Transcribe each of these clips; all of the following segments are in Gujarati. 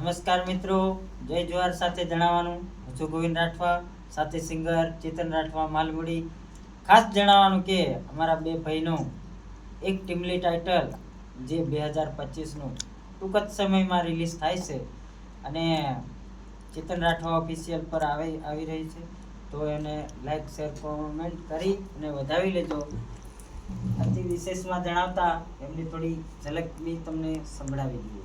નમસ્કાર મિત્રો, જય જુવાર સાથે જણાવવાનું. હું છું ગોવિંદ રાઠવા, સાથે સિંગર ચેતન રાઠવા માલગુડી ખાસ જણાવવાનું કે અમારા બે ભાઈનું એક ટીમલી ટાઇટલ જે બે હજાર પચીસનું ટૂંક જ સમયમાં રિલીઝ થાય છે અને ચેતન રાઠવા ઓફિશિયલ પર આવી આવી રહી છે. તો એને લાઈક, શેર, કોમેન્ટ કરી અને વધાવી લેજો. અતિ વિશેષમાં જણાવતા એમની થોડી ઝલક બી તમને સંભળાવી દઈએ.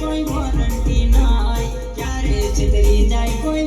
કોઈ વોરંટી ના ક્યારે છતરી જાય કોઈ